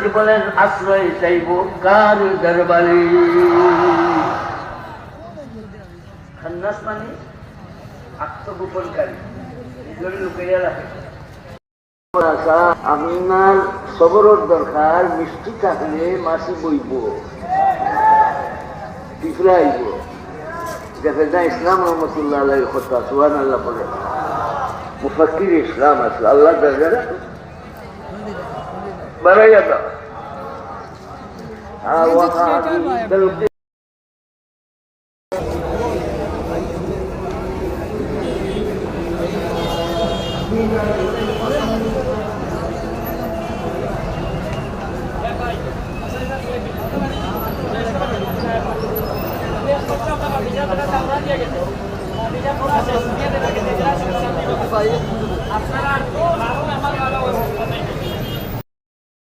জীবনের আশ্রয় চাইব কার খান্নাস মানে আত্মগোপনকারী লুকাইয়া রাখে। আপনার সবরের দরকার মিষ্টি থাকলে মাসি বইব। تشرائي كفزنا اسلام رحمت الله علیہ خطا سبحان الله پڑھے مفکر اسلام اصل اللہ درجہ نا برای ادا وقع فی دلقی Thank you. আপনারা